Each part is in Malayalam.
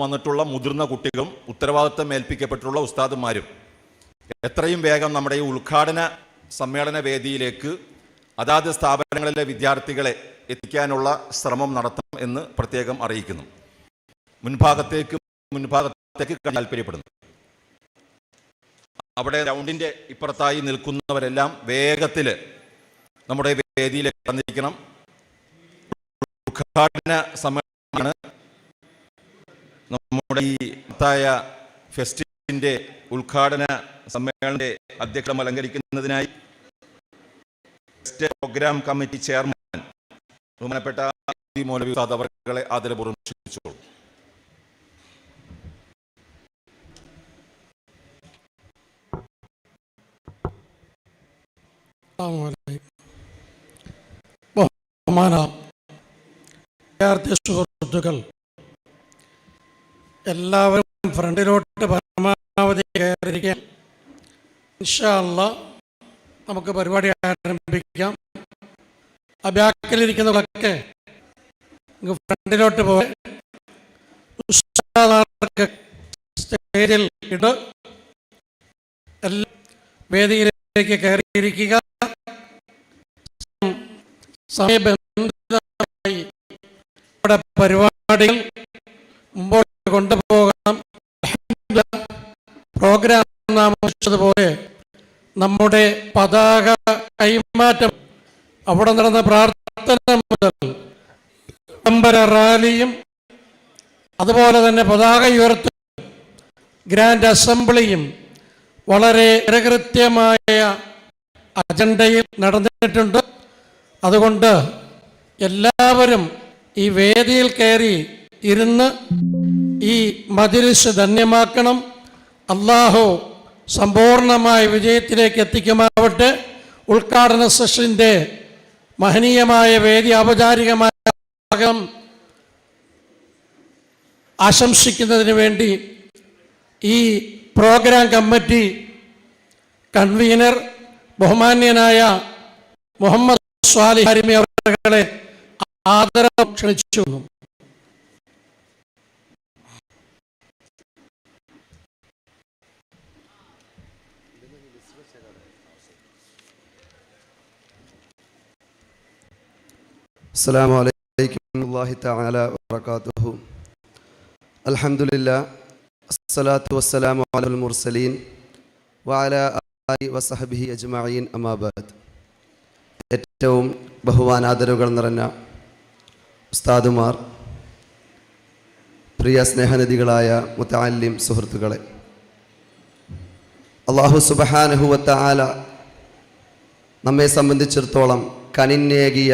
വന്നിട്ടുള്ള മുതിർന്ന കുട്ടികളും ഉത്തരവാദിത്തം ഏൽപ്പിക്കപ്പെട്ടുള്ള ഉസ്താദുമാരും. എത്രയും വേഗം നമ്മുടെ ഈ ഉദ്ഘാടന സമ്മേളന വേദിയിലേക്ക് അതാത് സ്ഥാപനങ്ങളിലെ വിദ്യാർത്ഥികളെ എത്തിക്കാനുള്ള ശ്രമം നടത്തണം എന്ന് പ്രത്യേകം അറിയിക്കുന്നു. മുൻഭാഗത്തേക്ക് മുൻഭാഗത്തേക്ക് താല്പര്യപ്പെടുന്നു. അവിടെ ഗ്രൗണ്ടിന്റെ ഇപ്പുറത്തായി നിൽക്കുന്നവരെല്ലാം വേഗത്തിൽ നമ്മുടെ വേദിയിലേക്ക് വന്നിരിക്കണം. ഉദ്ഘാടന സമ്മേളനമാണ് നമ്മുടെ ഈ മഹത്തായ ഫെസ്റ്റിന്റെ ഉദ്ഘാടന സമ്മേളനത്തെ അധ്യക്ഷം അലങ്കരിക്കുന്നതിനായി ഫെസ്റ്റ് പ്രോഗ്രാം കമ്മിറ്റി ചെയർമാൻ ബഹുമാനപ്പെട്ട മൗലവി ആദരപൂർവം ക്ഷണിച്ചോളൂ ബഹുമാന വിദ്യാർത്ഥി സുഹൃത്തുക്കൾ എല്ലാവരും ഫ്രണ്ടിലോട്ട് പരമാവധി കയറിയിരിക്കാൻ ഇൻഷല്ല നമുക്ക് പരിപാടി ആരംഭിക്കാം. ആ ബാക്കിലിരിക്കുന്നവരൊക്കെ ഫ്രണ്ടിലോട്ട് പോയി. സ്റ്റേജിൽ ഇട്. വേദിയിലേക്ക് കയറിയിരിക്കുക. സമയബന്ധിതമായി നമ്മുടെ പരിപാടികൾ കൊണ്ടുപോകണം. പ്രോഗ്രാം നാം വെച്ചതുപോലെ നമ്മുടെ പതാക കൈമാറ്റം അവിടെ നടന്ന പ്രാർത്ഥന മുതൽ വിളംബര റാലിയും അതുപോലെ തന്നെ പതാക ഉയർത്തും ഗ്രാൻഡ് അസംബ്ലിയും വളരെ കൃത്യമായ അജണ്ടയിൽ നടന്നിട്ടുണ്ട്. അതുകൊണ്ട് എല്ലാവരും ഈ വേദിയിൽ കയറി ഇരുന്ന് ഈ മജിലിസ് ധന്യമാക്കണം. അള്ളാഹു സമ്പൂർണമായ വിജയത്തിലേക്ക് എത്തിക്കുമാവട്ടെ ഉദ്ഘാടന സെഷന്റെ മഹനീയമായ വേദി ഔപചാരികമായ ഭാഗം ആശംസിക്കുന്നതിന് വേണ്ടി ഈ പ്രോഗ്രാം കമ്മിറ്റി കൺവീനർ ബഹുമാന്യനായ മുഹമ്മദ് സ്വാലി ഹരിമി അവരെ ആദരവ് ക്ഷണിച്ചു. السلام عليكم ورحمة الله تعالى وبركاته الحمد لله الصلاة والسلام على المرسلين وعلى آله وصحبه أجمعين أما بعد ഏറ്റവും ബഹുമാനാദരവുകൾ നിറഞ്ഞ ഉസ്താദുമാർ പ്രിയ സ്നേഹനിധികളായ മുത്താലിം സുഹൃത്തുക്കളെ അള്ളാഹു സുബഹാനഹുവത്ത ആല നമ്മെ സംബന്ധിച്ചിടത്തോളം കനിന്നേകിയ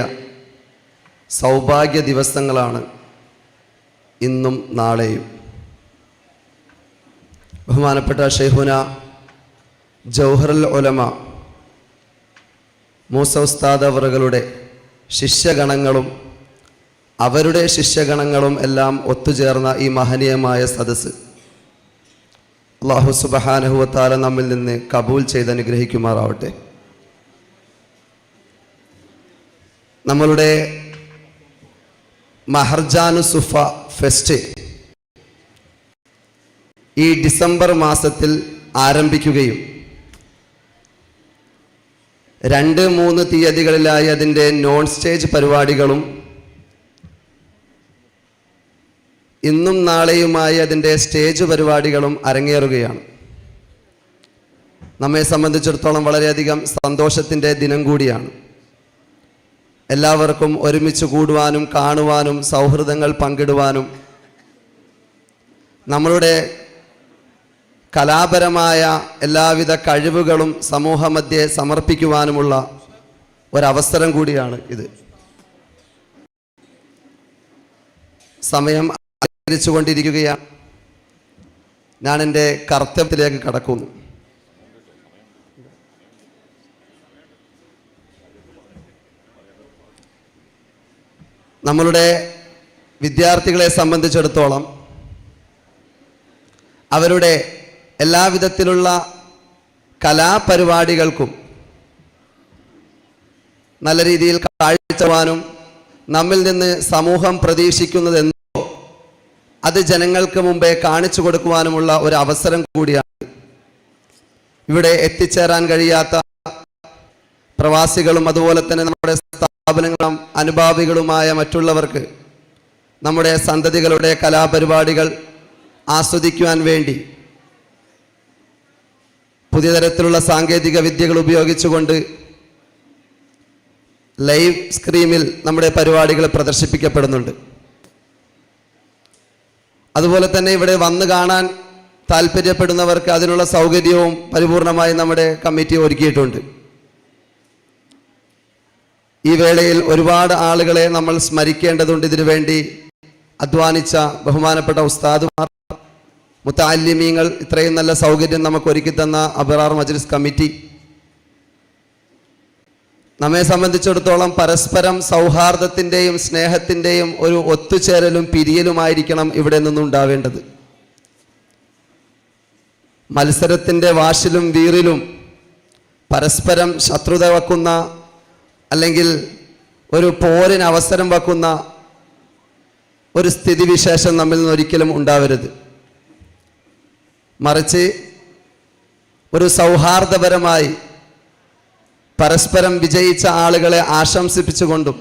സൗഭാഗ്യ ദിവസങ്ങളാണ് ഇന്നും നാളെയും. ബഹുമാനപ്പെട്ട ഷെയ്ഹുന ജൗഹറൽ ഒലമ മൂസ ഉസ്താദ് അവറുകളുടെ ശിഷ്യഗണങ്ങളും അവരുടെ ശിഷ്യഗണങ്ങളും എല്ലാം ഒത്തുചേർന്ന ഈ മഹനീയമായ സദസ്സ്. അള്ളാഹു സുബഹാനഹുവത്താല നമ്മിൽ നിന്ന് കബൂൽ ചെയ്ത് അനുഗ്രഹിക്കുമാറാവട്ടെ. നമ്മളുടെ മഹർജാനു സുഫ ഫെസ്റ്റ് ഈ ഡിസംബർ മാസത്തിൽ ആരംഭിക്കുകയും രണ്ട് മൂന്ന് തീയതികളിലായി അതിന്റെ നോൺ സ്റ്റേജ് പരിപാടികളും ഇന്നും നാളെയുമായി അതിന്റെ സ്റ്റേജ് പരിപാടികളും അരങ്ങേറുകയാണ്. നമ്മെ സംബന്ധിച്ചിടത്തോളം വളരെയധികം സന്തോഷത്തിന്റെ ദിനം കൂടിയാണ്. എല്ലാവർക്കും ഒരുമിച്ച് കൂടുവാനും കാണുവാനും സൗഹൃദങ്ങൾ പങ്കിടുവാനും നമ്മളുടെ കലാപരമായ എല്ലാവിധ കഴിവുകളും സമൂഹമധ്യേ സമർപ്പിക്കുവാനുമുള്ള ഒരവസരം കൂടിയാണ് ഇത്. സമയം കൊണ്ടിരിക്കുകയാണ് ഞാൻ എന്റെ കർത്തവ്യത്തിലേക്ക് കടക്കുന്നു. നമ്മളുടെ വിദ്യാർത്ഥികളെ സംബന്ധിച്ചിടത്തോളം അവരുടെ എല്ലാവിധത്തിലുള്ള കലാപരിപാടികൾക്കും നല്ല രീതിയിൽ കാഴ്ചവാനും നമ്മിൽ നിന്ന് സമൂഹം പ്രതീക്ഷിക്കുന്നത് എന്തോ അത് ജനങ്ങൾക്ക് മുമ്പേ കാണിച്ചു കൊടുക്കുവാനുമുള്ള ഒരു അവസരം കൂടിയാണ്. ഇവിടെ എത്തിച്ചേരാൻ കഴിയാത്ത പ്രവാസികളും അതുപോലെ തന്നെ നമ്മുടെ സ്ഥാപനങ്ങളും അനുഭാവികളുമായ മറ്റുള്ളവർക്ക് നമ്മുടെ സന്തതികളുടെ കലാപരിപാടികൾ ആസ്വദിക്കുവാൻ വേണ്ടി പുതിയ തരത്തിലുള്ള സാങ്കേതിക വിദ്യകൾ ഉപയോഗിച്ചുകൊണ്ട് ലൈവ് സ്ക്രീമിൽ നമ്മുടെ പരിപാടികൾ പ്രദർശിപ്പിക്കപ്പെടുന്നുണ്ട്. അതുപോലെ തന്നെ ഇവിടെ വന്ന് കാണാൻ താല്പര്യപ്പെടുന്നവർക്ക് അതിനുള്ള സൗകര്യവും പരിപൂർണമായി നമ്മുടെ കമ്മിറ്റി ഒരുക്കിയിട്ടുണ്ട്. ഈ വേളയിൽ ഒരുപാട് ആളുകളെ നമ്മൾ സ്മരിക്കേണ്ടതുണ്ട്. ഇതിനു വേണ്ടി അധ്വാനിച്ച ബഹുമാനപ്പെട്ട ഉസ്താദുമാർ മുത്താലിമീങ്ങൾ ഇത്രയും നല്ല സൗകര്യം നമുക്ക് ഒരുക്കി തന്ന അബറാർ മജ്ലിസ് കമ്മിറ്റി. നമ്മെ സംബന്ധിച്ചിടത്തോളം പരസ്പരം സൗഹാർദ്ദത്തിന്റെയും സ്നേഹത്തിന്റെയും ഒരു ഒത്തുചേരലും പിരിയലുമായിരിക്കണം ഇവിടെ നിന്നും ഉണ്ടാവേണ്ടത്. മത്സരത്തിന്റെ വാശിലും വീറിലും പരസ്പരം ശത്രുത വയ്ക്കുന്ന അല്ലെങ്കിൽ ഒരു പോരിന് അവസരം വെക്കുന്ന ഒരു സ്ഥിതിവിശേഷം നമ്മിൽ നിന്ന് ഒരിക്കലും ഉണ്ടാവരുത്. മറിച്ച് ഒരു സൗഹാർദ്ദപരമായി പരസ്പരം വിജയിച്ച ആളുകളെ ആശംസിപ്പിച്ചുകൊണ്ടും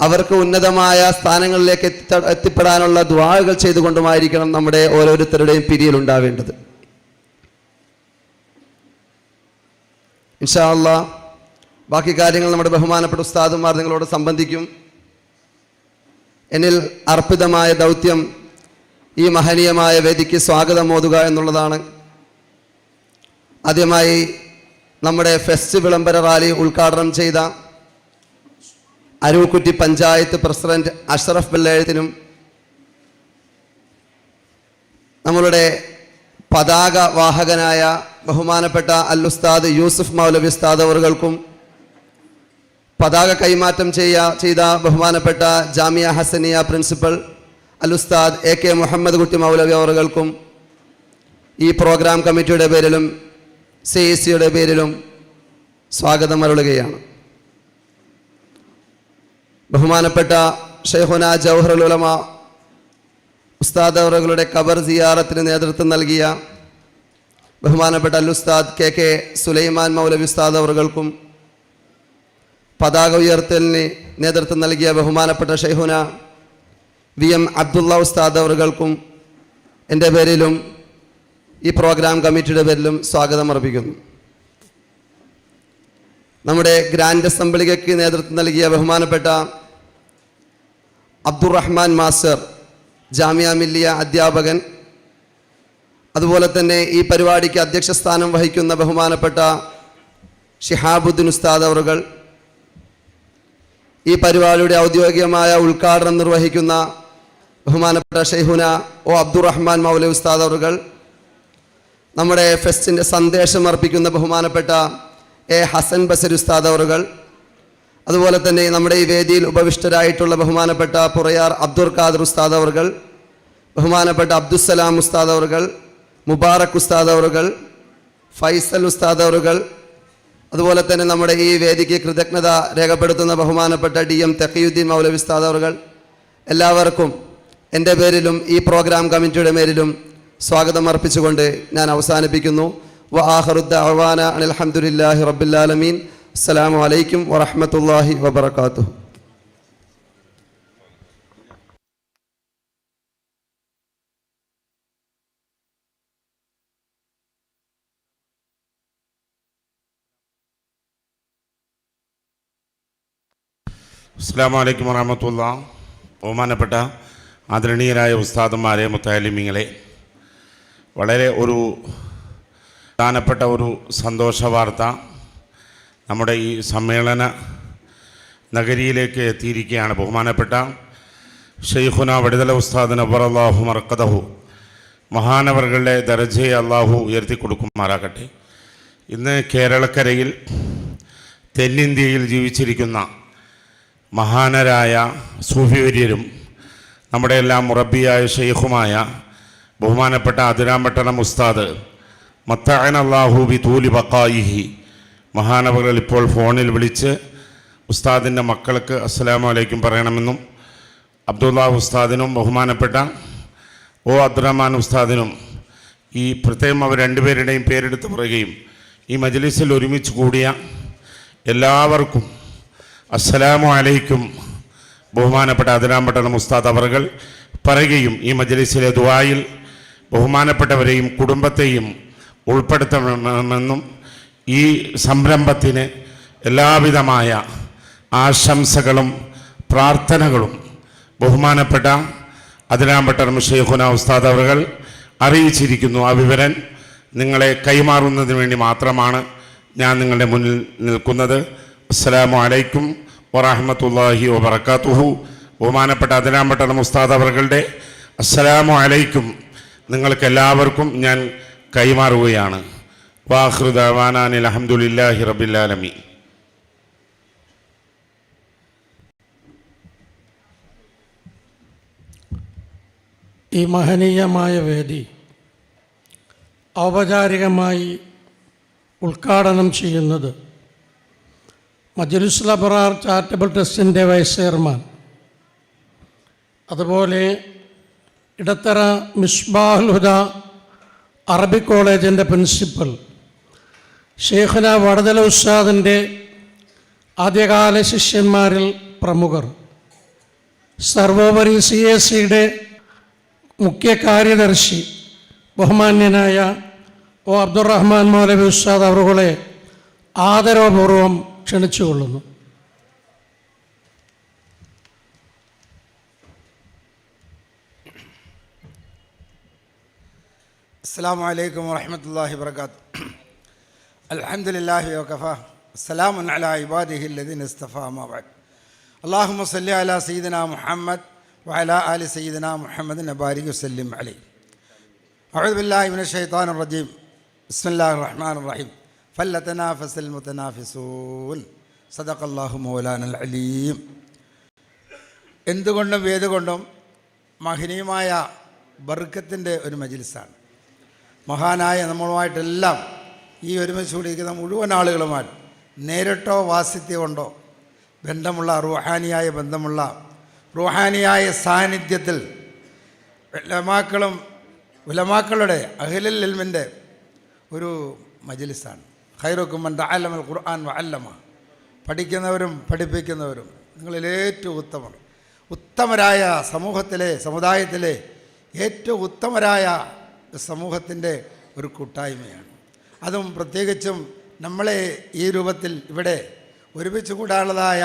അവർക്ക് ഉന്നതമായ സ്ഥാനങ്ങളിലേക്ക് എത്തി എത്തിപ്പെടാനുള്ള ദ്വാകൾ ചെയ്തുകൊണ്ടുമായിരിക്കണം നമ്മുടെ ഓരോരുത്തരുടെയും പിരിയൽ ഉണ്ടാവേണ്ടത്. ഇൻഷാ അല്ലാ ബാക്കി കാര്യങ്ങൾ നമ്മുടെ ബഹുമാനപ്പെട്ട ഉസ്താദുമാർ നിങ്ങളോട് സംബന്ധിക്കും. എന്നിൽ അർപ്പിതമായ ദൗത്യം ഈ മഹനീയമായ വേദിക്ക് സ്വാഗതം ഓതുക എന്നുള്ളതാണ്. ആദ്യമായി നമ്മുടെ ഫെസ്റ്റ് വിളംബര റാലി ഉദ്ഘാടനം ചെയ്ത അരൂക്കുറ്റി പഞ്ചായത്ത് പ്രസിഡന്റ് അഷറഫ് ബല്ലേഴത്തിനും നമ്മളുടെ പതാക വാഹകനായ ബഹുമാനപ്പെട്ട അല്ലുസ്താദ് യൂസുഫ് മൗലവി ഉസ്താദ് അവർക്കും പതാക കൈമാറ്റം ചെയ്യ ചെയ്ത ബഹുമാനപ്പെട്ട ജാമിയ ഹസനിയ പ്രിൻസിപ്പൽ അലുസ്താദ് എ കെ മുഹമ്മദ് കുട്ടി മൗലവി അവർക്കും ഈ പ്രോഗ്രാം കമ്മിറ്റിയുടെ പേരിലും സി സിയുടെ പേരിലും സ്വാഗതം അരുളുകയാണ്. ബഹുമാനപ്പെട്ട ഷെയ്ഹുന ജൗഹറുൽ ഉലമ ഉസ്താദ് അവറുകളുടെ ഖബർ സിയാറത്തിന് നേതൃത്വം നൽകിയ ബഹുമാനപ്പെട്ട അൽ ഉസ്താദ് കെ കെ സുലൈമാൻ മൗലവി ഉസ്താദ് അവറുകൾക്കും പതാക ഉയർത്തലിന് നേതൃത്വം നൽകിയ ബഹുമാനപ്പെട്ട ഷെയ്ഹുന വി എം അബ്ദുള്ള ഉസ്താദ് അവറുകൾക്കും എന്റെ പേരിലും ഈ പ്രോഗ്രാം കമ്മിറ്റിയുടെ പേരിലും സ്വാഗതം അർപ്പിക്കുന്നു. നമ്മുടെ ഗ്രാൻഡ് അസംബ്ലിക്ക് നേതൃത്വം നൽകിയ ബഹുമാനപ്പെട്ട അബ്ദുറഹ്മാൻ മാസ്റ്റർ ജാമ്യ മില്ലിയ അധ്യാപകൻ അതുപോലെ തന്നെ ഈ പരിപാടിക്ക് അധ്യക്ഷ സ്ഥാനം വഹിക്കുന്ന ബഹുമാനപ്പെട്ട ഷിഹാബുദ്ദീൻ ഉസ്താദ് അവറുകൾ ഈ പരിപാടിയുടെ ഔദ്യോഗികമായ ഉദ്ഘാടനം നിർവഹിക്കുന്ന ബഹുമാനപ്പെട്ട ഷെയ്ഹുന ഒ അബ്ദുറഹ്മാൻ മൗലി ഉസ്താദ് അവറുകൾ നമ്മുടെ ഫെസ്റ്റിന്റെ സന്ദേശം അർപ്പിക്കുന്ന ബഹുമാനപ്പെട്ട എ. ഹസൻ ബസർ ഉസ്താദ് അവറുകൾ അതുപോലെ തന്നെ നമ്മുടെ ഈ വേദിയിൽ ഉപവിഷ്ടരായിട്ടുള്ള ബഹുമാനപ്പെട്ട പുറയാർ അബ്ദുൽ ഖാദർ ഉസ്താദ് അവറുകൾ ബഹുമാനപ്പെട്ട അബ്ദുസലാം ഉസ്താദ് അവറുകൾ മുബാറക് ഉസ്താദ് അവറുകൾ ഫൈസൽ ഉസ്താദ് അവറുകൾ അതുപോലെ തന്നെ നമ്മുടെ ഈ വേദിക്ക് കൃതജ്ഞത രേഖപ്പെടുത്തുന്ന ബഹുമാനപ്പെട്ട ഡി എം തഖിയുദ്ദീൻ മൗലവി ഉസ്താദ് അവറുകൾ എല്ലാവർക്കും എന്റെ പേരിലും ഈ പ്രോഗ്രാം കമ്മിറ്റിയുടെ പേരിലും സ്വാഗതം അർപ്പിച്ചുകൊണ്ട് ഞാൻ അവസാനിപ്പിക്കുന്നു. വ ആഹറുദ്ദ അവാന അസ്സലാമു അലൈക്കും വറഹമത്തല്ലാഹി വബർക്കാത്തു അസ്സാം വലൈക്കും വറഹമത്തുള്ള ബഹുമാനപ്പെട്ട ആദരണീയരായ ഉസ്താദന്മാരെ മുത്താലിമിങ്ങളെ വളരെ ഒരു പ്രധാനപ്പെട്ട ഒരു സന്തോഷ വാർത്ത നമ്മുടെ ഈ സമ്മേളന നഗരിയിലേക്ക് എത്തിയിരിക്കുകയാണ്. ബഹുമാനപ്പെട്ട ഷെയ്ഖുന വടിതല ഉസ്താദ് നബർ അള്ളാഹു മറക്കതഹു മഹാനവറുകളുടെ ദർജയെ അള്ളാഹു ഉയർത്തി കൊടുക്കുമാറാകട്ടെ ഇന്ന് കേരളക്കരയിൽ തെന്നിന്ത്യയിൽ ജീവിച്ചിരിക്കുന്ന മഹാനരായ സൂഫിവര്യരും നമ്മുടെ എല്ലാം മുറബിയായ ഷെയ്ഖുമായ ബഹുമാനപ്പെട്ട അതിരാമ്പട്ടണം ഉസ്താദ് മത്തായൻ അള്ളാഹു ബി തൂലി ബക്കായിഹി മഹാനവകൾ ഇപ്പോൾ ഫോണിൽ വിളിച്ച് ഉസ്താദിന്റെ മക്കൾക്ക് അസ്സലാമു അലൈക്കും പറയണമെന്നും അബ്ദുള്ള ഉസ്താദിനും ബഹുമാനപ്പെട്ട ഒ അബ്ദുറഹ്മാൻ ഉസ്താദിനും ഈ പ്രത്യേകം അവർ രണ്ടുപേരുടെയും പേരെടുത്ത് പറയുകയും ഈ മജ്ലിസിൽ ഒരുമിച്ച് കൂടിയ എല്ലാവർക്കും അസ്സലാമു അലൈക്കും ബഹുമാനപ്പെട്ട അതിരാമ്പട്ടണം ഉസ്താദ് അവറുകൾ പറയുകയും ഈ മജ്ലിസിലെ ദുആയിൽ ബഹുമാനപ്പെട്ടവരെയും കുടുംബത്തെയും ഉൾപ്പെടുത്തണമെന്നും ഈ സംരംഭത്തിന് എല്ലാവിധമായ ആശംസകളും പ്രാർത്ഥനകളും ബഹുമാനപ്പെട്ട അതിലാമ്പട്ടർ ഷെയ്ഖുന ഉസ്താദ് അവർ അറിയിച്ചിരിക്കുന്നു. ആ വിവരം നിങ്ങളെ കൈമാറുന്നതിന് വേണ്ടി മാത്രമാണ് ഞാൻ നിങ്ങളുടെ മുന്നിൽ നിൽക്കുന്നത്. അസ്സലാമു അലൈക്കും വറഹമത്തല്ലാഹി വബർക്കാത്തുഹു ബഹുമാനപ്പെട്ട അതിലാമ്പട്ടർ ഉസ്താദ് അവർ അസ്സലാമു അലൈക്കും നിങ്ങൾക്ക് എല്ലാവർക്കും ഞാൻ കൈമാറുകയാണ്. വാഹൃദാൻ അലഹമുല്ലാഹി റബില്ലാലമി ഈ മഹനീയമായ വേദി ഔപചാരികമായി ഉദ്ഘാടനം ചെയ്യുന്നത് മജലിസ് ലബറാർ ചാരിറ്റബിൾ ട്രസ്റ്റിന്റെ വൈസ് ചെയർമാൻ. അതുപോലെ ഇടത്തറ മിസ്ബാഹുൽ ഹുദ അറബി കോളേജിന്റെ പ്രിൻസിപ്പൽ. ഷേഖന വടതല ഉസ്താദിന്റെ ആദ്യകാല ശിഷ്യന്മാരിൽ പ്രമുഖർ. സർവോപരി സി എസ് സിയുടെ മുഖ്യ കാര്യദർശി ബഹുമാന്യനായ ഒ അബ്ദുറഹ്മാൻ മൗലവി ഉസ്താദ് അവറുകളെ ആദരവപൂർവം ക്ഷണിച്ചുകൊള്ളുന്നു. السلام عليكم ورحمة الله وبركاته الحمد لله وكفى سلام على عباده الذين اصطفى ما بعد اللهم صل على سيدنا محمد وعلى آل سيدنا محمد وبارك وسلم عليه أعوذ بالله من الشيطان الرجيم بسم الله الرحمن الرحيم فلتنافس المتنافسون صدق الله مولانا العليم എന്തുകൊണ്ടും വേദകൊണ്ടും മഹനീയമായ ബർക്കത്തിൻ്റെ ഒരു മജിലിസാണ് മഹാനായ നമ്മളുമായിട്ടെല്ലാം ഈ ഒരുമിച്ച് കൂടിയിരിക്കുന്ന മുഴുവൻ ആളുകളുമായിട്ട് നേരിട്ടോ വാസിത്യം ഉണ്ടോ? ബന്ധമുള്ള റൂഹാനിയായ ബന്ധമുള്ള റൂഹാനിയായ സാന്നിധ്യത്തിൽ ഉലമാക്കളും ഉലമാക്കളുടെ അഖിലൽ ഇൽമിന്റെ ഒരു മജിലിസാണ്. ഖൈറുക്കുമൻ അല്ലമൽ ഖുർആൻ വ അല്ലമ പഠിക്കുന്നവരും പഠിപ്പിക്കുന്നവരും നിങ്ങളിൽ ഏറ്റവും ഉത്തമർ. ഉത്തമരായ സമൂഹത്തിലെ സമുദായത്തിലെ ഏറ്റവും ഉത്തമരായ സമൂഹത്തിന്റെ ഒരു കൂട്ടായ്മയാണ്. അതും പ്രത്യേകിച്ചും നമ്മളെ ഈ രൂപത്തിൽ ഇവിടെ ഒരുമിച്ച് കൂടാനുള്ളതായ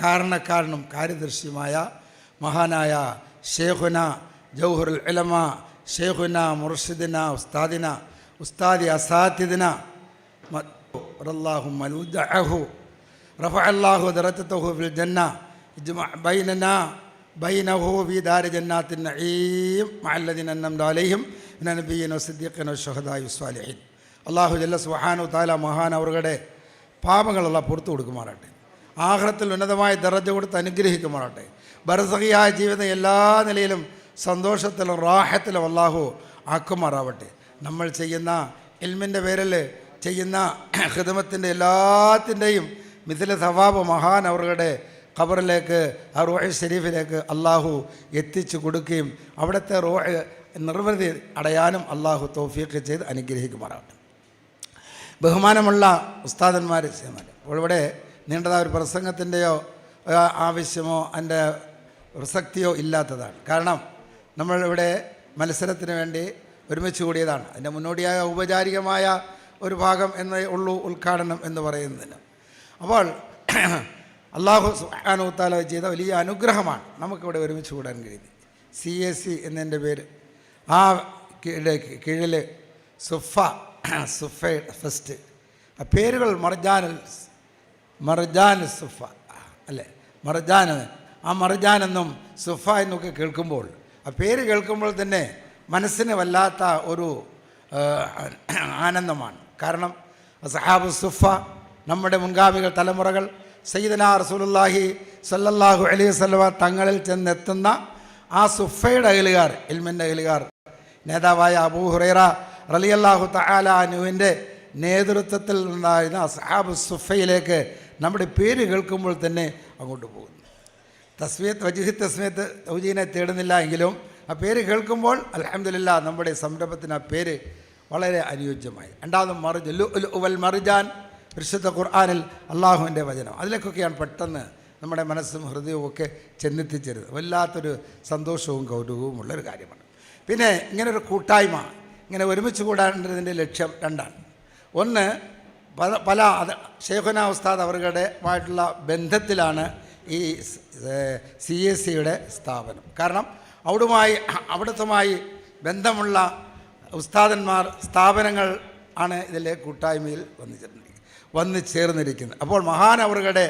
കാരണക്കാരനും കാര്യദർശിയുമായ മഹാനായ ഷേഖുന ജൗഹുൽ ഇലമ ഷേഖുന മുർഷിദിന ഉസ്താദിന ഉസ്താദി അസാത്തിദിന അള്ളാഹു മലൂജഹു റഫ അള്ളാഹു ദറത്തഹു ഫിൽ ജന്ന ഇജ്മ ബൈനഹു വി ദാരി ജന്നാത്തിൻ നഈം മഅല്ലദിന മിന നബിയനോ സിദ്ദീഖനോ ഷഹദായു സ്വാലിഹിൻ അള്ളാഹു ജല്ല സുഹാനു താല മഹാൻ അവരുടെ പാപങ്ങളെല്ലാം പുറത്തു കൊടുക്കുമാറാട്ടെ ആഹ്ലത്തിൽ ഉന്നതമായ ദറജ കൊടുത്ത് അനുഗ്രഹിക്കുമാറാട്ടെ ബർസഹിയായ ജീവിതം എല്ലാ നിലയിലും സന്തോഷത്തിലും റാഹത്തിലും അള്ളാഹു ആക്കുമാറാവട്ടെ. നമ്മൾ ചെയ്യുന്ന ഇൽമിന്റെ പേരിൽ ചെയ്യുന്ന ഹൃദമത്തിന്റെ എല്ലാത്തിന്റെയും മിഥില സവാബ് മഹാൻ അവരുടെ ഖബറിലേക്ക് ആ റോഹ് ഷെരീഫിലേക്ക് അള്ളാഹു എത്തിച്ചു കൊടുക്കുകയും അവിടുത്തെ റോഹ് നിർവൃതി അടയാനും അള്ളാഹു തോഫീക്ക് ചെയ്ത് അനുഗ്രഹിക്കുമാറാവട്ടെ ബഹുമാനമുള്ള ഉസ്താദന്മാർ ചെയ്യുന്നുണ്ട് അപ്പോൾ ഇവിടെ നീണ്ടതായ ഒരു പ്രസംഗത്തിന്റെയോ ആവശ്യമോ അതിന്റെ പ്രസക്തിയോ ഇല്ലാത്തതാണ്. കാരണം നമ്മളിവിടെ മത്സരത്തിന് വേണ്ടി ഒരുമിച്ച് കൂടിയതാണ്. അതിന്റെ മുന്നോടിയായ ഔപചാരികമായ ഒരു ഭാഗം എന്നേ ഉള്ളൂ ഉദ്ഘാടനം എന്ന് പറയുന്നതിന്. അപ്പോൾ അള്ളാഹു സുഹാനുത്താല ചെയ്ത വലിയ അനുഗ്രഹമാണ് നമുക്കിവിടെ ഒരുമിച്ച് കൂടാൻ കഴിയുന്നത്. സി എസ് സി എന്നതിന്റെ പേര്. ആ കീഴെ കീഴിൽ സുഫ സുഫ ഫസ്റ്റ് ആ പേരുകൾ മർജാനൽ മർജാൻ സുഫ അല്ലേ? മർജാൻ ആ മർജാൻ എന്നും സുഫ എന്നൊക്കെ കേൾക്കുമ്പോൾ ആ പേര് കേൾക്കുമ്പോൾ തന്നെ മനസ്സിന് വല്ലാത്ത ഒരു ആനന്ദമാണ്. കാരണം സഹാബ് സുഫ നമ്മുടെ മുൻഗാമികൾ തലമുറകൾ സയ്യിദന റസൂലുള്ളാഹി സല്ലല്ലാഹു അലൈഹി വസല്ലമ തങ്ങളിൽ ചെന്നെത്തുന്ന ആ സുഫയുടെ അകലുകാർ ഇൽമിന്റെ അകലുകാർ നേതാവായ അബൂ ഹുറൈറ റലിയല്ലാഹു തആല അനുവിന്റെ നേതൃത്വത്തിൽ ഉണ്ടായിരുന്ന അസ്ഹാബ് സുഫയിലേക്ക് നമ്മുടെ പേര് കേൾക്കുമ്പോൾ തന്നെ അങ്ങോട്ട് പോകുന്നു. തസ്മിയത്ത് വജീഹി തസ്മിയത്ത് തൗജീനെ തേടുന്നില്ല എങ്കിലും ആ പേര് കേൾക്കുമ്പോൾ അലഹമില്ല നമ്മുടെ സംരംഭത്തിന് ആ പേര് വളരെ അനുയോജ്യമായി. രണ്ടാമത് മറിജ് ലു ഉൽ ഉവൽ മറിജാൻ പരിശുദ്ധ ഖുർആാനിൽ അള്ളാഹുവിന്റെ വചനം. അതിലേക്കൊക്കെയാണ് പെട്ടെന്ന് നമ്മുടെ മനസ്സും ഹൃദയവും ഒക്കെ ചെന്നെത്തിച്ചരുത്. വല്ലാത്തൊരു സന്തോഷവും കൗതുകവും ഉള്ളൊരു കാര്യമാണ്. പിന്നെ ഇങ്ങനൊരു കൂട്ടായ്മ. ഇങ്ങനെ ഒരുമിച്ച് കൂടാണ്ടതിന്റെ ലക്ഷ്യം രണ്ടാണ്. ഒന്ന് പല പല അത് ഷെയ്ഖുന ഉസ്താദ് അവരുടെ ആയിട്ടുള്ള ബന്ധത്തിലാണ് ഈ സി എസ് സിയുടെ സ്ഥാപനം. കാരണം അവിടുമായി അവിടുത്തുമായി ബന്ധമുള്ള ഉസ്താദന്മാർ സ്ഥാപനങ്ങൾ ആണ് ഇതിലെ കൂട്ടായ്മയിൽ വന്നു ചേർന്നിരിക്കുന്നത് വന്ന് ചേർന്നിരിക്കുന്നത്. അപ്പോൾ മഹാൻ അവരുടെ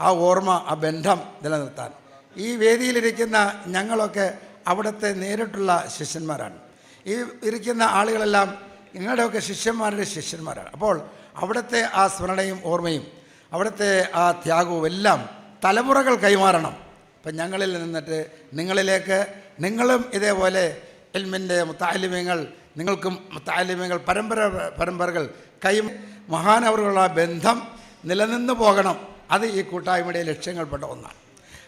ആ ഓർമ്മ ആ ബന്ധം നിലനിർത്താൻ. ഈ വേദിയിലിരിക്കുന്ന ഞങ്ങളൊക്കെ അവിടുത്തെ നേരിട്ടുള്ള ശിഷ്യന്മാരാണ്. ഈ ഇരിക്കുന്ന ആളുകളെല്ലാം നിങ്ങളുടെയൊക്കെ ശിഷ്യന്മാരുടെ ശിഷ്യന്മാരാണ്. അപ്പോൾ അവിടുത്തെ ആ സ്മരണയും ഓർമ്മയും അവിടുത്തെ ആ ത്യാഗവും എല്ലാം തലമുറകൾ കൈമാറണം. അപ്പം ഞങ്ങളിൽ നിന്നിട്ട് നിങ്ങളിലേക്ക് നിങ്ങളും ഇതേപോലെ എൽമിന്റെ താലിമ്യങ്ങൾ നിങ്ങൾക്കും താലിമ്യങ്ങൾ പരമ്പര പരമ്പരകൾ കൈ മഹാനവറുകളുള്ള ബന്ധം നിലനിന്ന് പോകണം. അത് ഈ കൂട്ടായ്മയുടെ ലക്ഷ്യങ്ങൾപ്പെട്ട ഒന്നാണ്.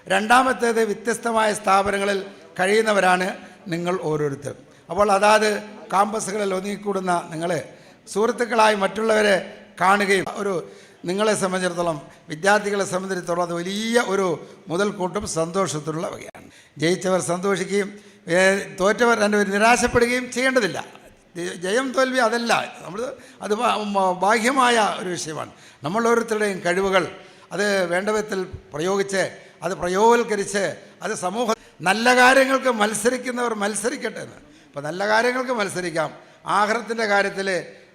രണ്ടാമത്തേത് വ്യത്യസ്തമായ സ്ഥാപനങ്ങളിൽ കഴിയുന്നവരാണ് നിങ്ങൾ ഓരോരുത്തർ. അപ്പോൾ അതാത് കാമ്പസുകളിൽ ഒതുങ്ങിക്കൂടുന്ന നിങ്ങളെ സുഹൃത്തുക്കളായി മറ്റുള്ളവരെ കാണുകയും ഒരു നിങ്ങളെ സംബന്ധിച്ചിടത്തോളം വിദ്യാർത്ഥികളെ സംബന്ധിച്ചിടത്തോളം അത് വലിയ ഒരു മുതൽക്കൂട്ടും സന്തോഷത്തിലുള്ള വകയാണ്. ജയിച്ചവർ സന്തോഷിക്കുകയും തോറ്റവർ രണ്ടുപേരും നിരാശപ്പെടുകയും ചെയ്യേണ്ടതില്ല. ജയം തോൽവി അതല്ല. നമ്മൾ അത് ബാഹ്യമായ ഒരു വിഷയമാണ്. നമ്മൾ ഓരോരുത്തരുടെയും കഴിവുകൾ അത് വേണ്ട വിധത്തിൽ പ്രയോഗിച്ച് അത് പ്രയോഗവൽക്കരിച്ച് അത് സമൂഹ നല്ല കാര്യങ്ങൾക്ക് മത്സരിക്കുന്നവർ മത്സരിക്കട്ടെ എന്ന്. അപ്പോൾ നല്ല കാര്യങ്ങൾക്ക് മത്സരിക്കാം. ആഹാരത്തിന്റെ കാര്യത്തിൽ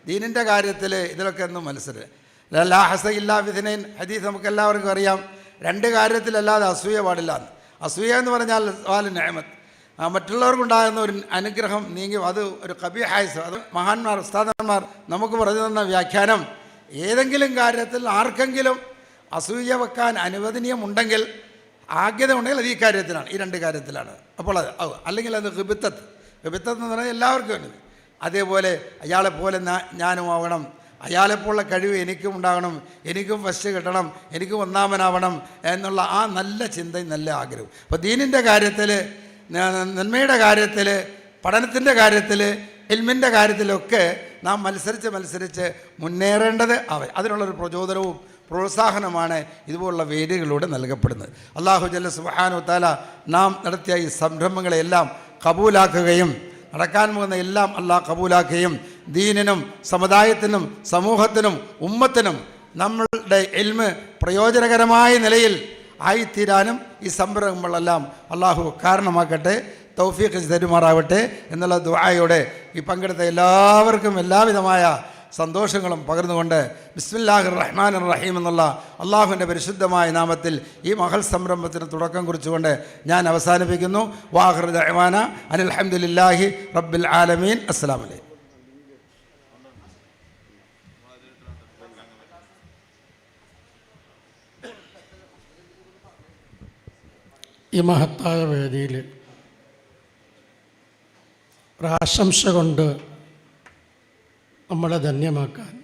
ദീനിന്റെ കാര്യത്തിൽ ഇതിലൊക്കെ ഒന്നും മത്സരം ലാ ഇല്ലാ വിധിനൈൻ. ഹദീസ് നമുക്കെല്ലാവർക്കും അറിയാം. രണ്ട് കാര്യത്തിലല്ലാതെ അസൂയ പാടില്ല എന്ന്. അസൂയ എന്ന് പറഞ്ഞാൽ വാൽ നേമത്ത് ആ മറ്റുള്ളവർക്കുണ്ടാകുന്ന ഒരു അനുഗ്രഹം നീങ്ങി അത് ഒരു കബിഹായസ് അത് മഹാന്മാർ ഉസ്താദന്മാർ നമുക്ക് പറഞ്ഞു തന്ന വ്യാഖ്യാനം ഏതെങ്കിലും കാര്യത്തിൽ ആർക്കെങ്കിലും അസൂയ വെക്കാൻ അനുവദനീയമുണ്ടെങ്കിൽ ആഗ്യത ഉണ്ടെങ്കിൽ അത് ഈ കാര്യത്തിലാണ് ഈ രണ്ട് കാര്യത്തിലാണ്. അപ്പോൾ അത് അല്ലെങ്കിൽ അത് ഹിബിത്തത്ത്. ഹിബിത്തത്ത് എന്ന് പറഞ്ഞാൽ എല്ലാവർക്കും ഉണ്ട് അതേപോലെ അയാളെപ്പോലെ ഞാനും ആവണം. അയാളെപ്പോലുള്ള കഴിവ് എനിക്കും ഉണ്ടാകണം. എനിക്കും ഫസ്റ്റ് കിട്ടണം. എനിക്കും ഒന്നാമനാവണം എന്നുള്ള ആ നല്ല ചിന്തയും നല്ല ആഗ്രഹവും. അപ്പോൾ ദീനിന്റെ കാര്യത്തിൽ നന്മയുടെ കാര്യത്തിൽ പഠനത്തിന്റെ കാര്യത്തിൽ എൽമിന്റെ കാര്യത്തിലൊക്കെ നാം മത്സരിച്ച് മത്സരിച്ച് മുന്നേറേണ്ടത് അവ അതിനുള്ളൊരു പ്രചോദനവും പ്രോത്സാഹനമാണ് ഇതുപോലുള്ള വേദികളിലൂടെ നൽകപ്പെടുന്നത്. അള്ളാഹു ജല്ല സുബാനു താല നാം നടത്തിയ ഈ സംരംഭങ്ങളെല്ലാം കബൂലാക്കുകയും നടക്കാൻ പോകുന്ന എല്ലാം അള്ളാഹ് കബൂലാക്കുകയും ദീനിനും സമുദായത്തിനും സമൂഹത്തിനും ഉമ്മത്തിനും നമ്മളുടെ എൽമ് പ്രയോജനകരമായ നിലയിൽ ആയിത്തീരാനും ഈ സംരംഭങ്ങളെല്ലാം അള്ളാഹു കാരണമാക്കട്ടെ തൗഫീഖ് തരുമാറാവട്ടെ എന്നുള്ള ദുആയോടെ ഈ പങ്കെടുത്ത എല്ലാവർക്കും എല്ലാവിധമായ സന്തോഷങ്ങളും പകർന്നുകൊണ്ട് ബിസ്മില്ലാഹിർ റഹ്മാൻ റഹീം എന്നുള്ള അള്ളാഹുവിന്റെ പരിശുദ്ധമായ നാമത്തിൽ ഈ മഹൽ സംരംഭത്തിന് തുടക്കം കുറിച്ചുകൊണ്ട് ഞാൻ അവസാനിപ്പിക്കുന്നു. വാഹർ റഹ്മാന അനിൽഹമുല്ലാഹി റബ്ബിൽ ആലമീൻ. അസ്സാം അലൈ ഈ മഹത്തായ വേദിയിൽ ഒരാശംസ കൊണ്ട് നമ്മളെ ധന്യമാക്കാൻ.